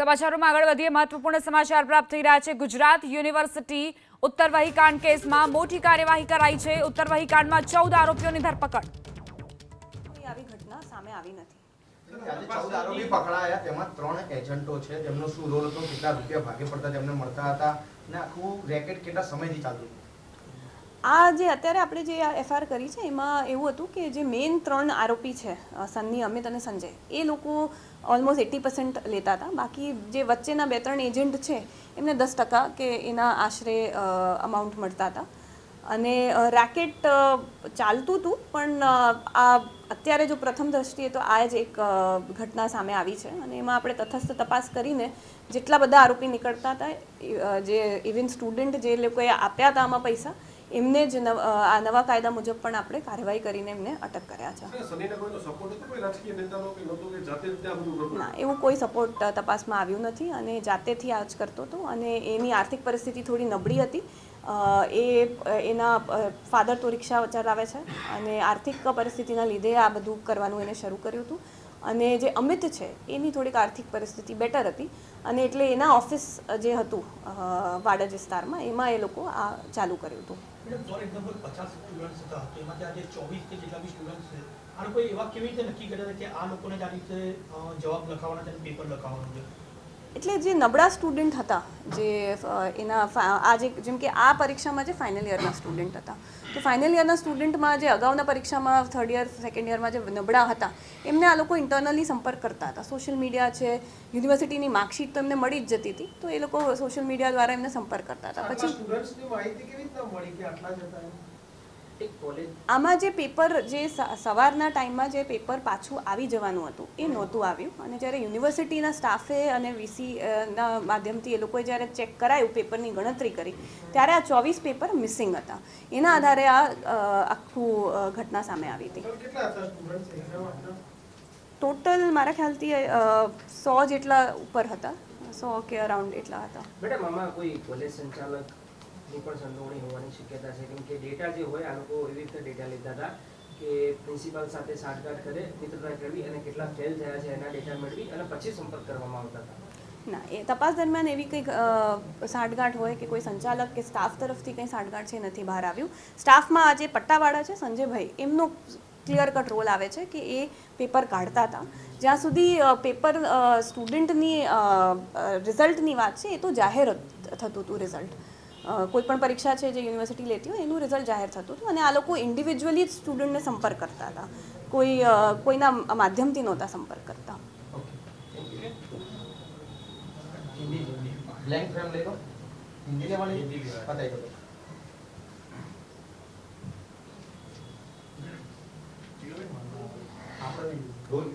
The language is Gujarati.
સમાચારોમાં આગળ વધીએ. મહત્વપૂર્ણ સમાચાર પ્રાપ્ત થઈ રહ્યા છે. ગુજરાત યુનિવર્સિટી ઉત્તરવહી કાંડ કેસમાં મોટી કાર્યવાહી કરાઈ છે. ઉત્તરવહી કાંડમાં ચૌદ આરોપીઓની ધરપકડ. આવી ઘટના સામે આવી નથી. ચૌદ આરોપી પકડાયા તેમાં ત્રણ એજન્ટો છે. જેમનો શું રોલ હતો કેટલા રૂપિયા ભાગે પડતા તેમને મળતા હતા અને આખું રેકેટ કેટલા સમયથી ચાલતું હતું? આ જે અત્યારે આપણે જે એફઆઈઆર કરી છે, એમાં એવું હતું કે જે મેઇન ત્રણ આરોપી છે સન્ની, અમિત અને સંજય, એ લોકો ઓલમોસ્ટ એટી પર્સન્ટ લેતા હતા. બાકી જે વચ્ચેના બે ત્રણ એજન્ટ છે, એમને દસ ટકા કે એના આશરે અમાઉન્ટ મળતા હતા. અને રેકેટ ચાલતું હતું, પણ આ અત્યારે જો પ્રથમ દ્રષ્ટિએ તો આ જ એક ઘટના સામે આવી છે. અને એમાં આપણે તથસ્થ તપાસ કરીને જેટલા બધા આરોપી નીકળતા હતા જે ઇવન સ્ટુડન્ટ જે લોકોએ આપ્યા હતા આમાં પૈસા એમને જ નવ- આ નવા કાયદા મુજબ પણ આપણે કાર્યવાહી કરીને એમને અટક કર્યા છે. ના એવું કોઈ સપોર્ટ તપાસમાં આવ્યું નથી અને જાતેથી આ જ કરતો હતો અને એની આર્થિક પરિસ્થિતિ થોડી નબળી હતી. એ એના ફાધર તો રિક્ષા ચલાવે છે અને આર્થિક પરિસ્થિતિના લીધે આ બધું કરવાનું એને શરૂ કર્યું હતું. અને જે અમિત છે, એની થોડીક આર્થિક પરિસ્થિતિ બેટર હતી. અને એટલે એના ઓફિસ જે હતું વાડજ વિસ્તારમાં, એમાં એ લોકો આ ચાલુ કર્યું હતું. આ એવા કેવી રીતે નક્કી કર્યા કે આ લોકોને જવાબ લખાવવાના પેપર લખાવવાનું છે? એટલે જે નબળા સ્ટુડન્ટ હતા જે એના આ જે જેમ કે આ પરીક્ષામાં જે ફાઇનલ યરના સ્ટુડન્ટ હતા. તો ફાઇનલ યરના સ્ટુડન્ટમાં જે અગાઉના પરીક્ષામાં થર્ડ યર સેકન્ડ યરમાં જે નબળા હતા એમને આ લોકો ઇન્ટરનલી સંપર્ક કરતા હતા. સોશિયલ મીડિયા છે યુનિવર્સિટીની માર્કશીટ તો એમને મળી જ જતી હતી તો એ લોકો સોશિયલ મીડિયા દ્વારા એમને સંપર્ક કરતા હતા. પછી આમાં જે પેપર જે સવારના ટાઈમમાં જે પેપર પાછું આવી જવાનું હતું એ નહોતું આવ્યું. અને જ્યારે યુનિવર્સિટીના સ્ટાફે અને વીસી ના માધ્યમથી એ લોકોએ જ્યારે ચેક કરાયું પેપરની ગણતરી કરી ત્યારે આ ચોવીસ પેપર મિસિંગ હતા. એના આધારે આ આખું ઘટના સામે આવી હતી. ટોટલ કેટલા હતા સ્ટુડન્ટ્સ એક્ઝામ આપના ટોટલ મારા ખ્યાલથી સો જેટલા ઉપર હતા. સો કે અરાઉન્ડ એટલા હતા. મેડમ આમાં કોઈ કોલેજ સંચાલકની પણ સંડોવણી હોવાની શક્યતા છે. કેમ કે ડેટા જે હોય, આ લોકો એવી રીતે ડેટા લેતા હતા કે પ્રિન્સિપાલ સાથે સાઠગાંઠ કરે, મિત્રતા કરવી અને કેટલા ફેલ થયા છે, એના ડેટા મેળવી અને પછી સંપર્ક કરવામાં આવતા હતા. ના, એ તપાસ દરમિયાન એવી કંઈક સાઠગાંઠ હોય કે કોઈ સંચાલક કે સ્ટાફ તરફથી કંઈ સાંઠગાંઠ છે, નથી બહાર આવ્યું. સ્ટાફમાં આ જે પટ્ટાવાળા છે, સંજયભાઈ. એમનો ક્લિયર કટ રોલ આવે છે કે એ પેપર કાઢતા હતા. જ્યાં સુધી પેપર સ્ટુડન્ટની રિઝલ્ટની વાત છે, એ તો જાહેર થતું હતું રિઝલ્ટ કોઈ પણ પરીક્ષા છે જે યુનિવર્સિટી લેતી હોય એનું રિઝલ્ટ જાહેર થતું હતું અને આ લોકો ઇન્ડિવિજ્યુઅલી જ સ્ટુડન્ટને સંપર્ક કરતા હતા. કોઈ કોઈના માધ્યમથી નહોતા સંપર્ક કરતા. બ્લેન્ક ફ્રેમ લઈ લો. હિન્દી લેવાની આપણે રોલ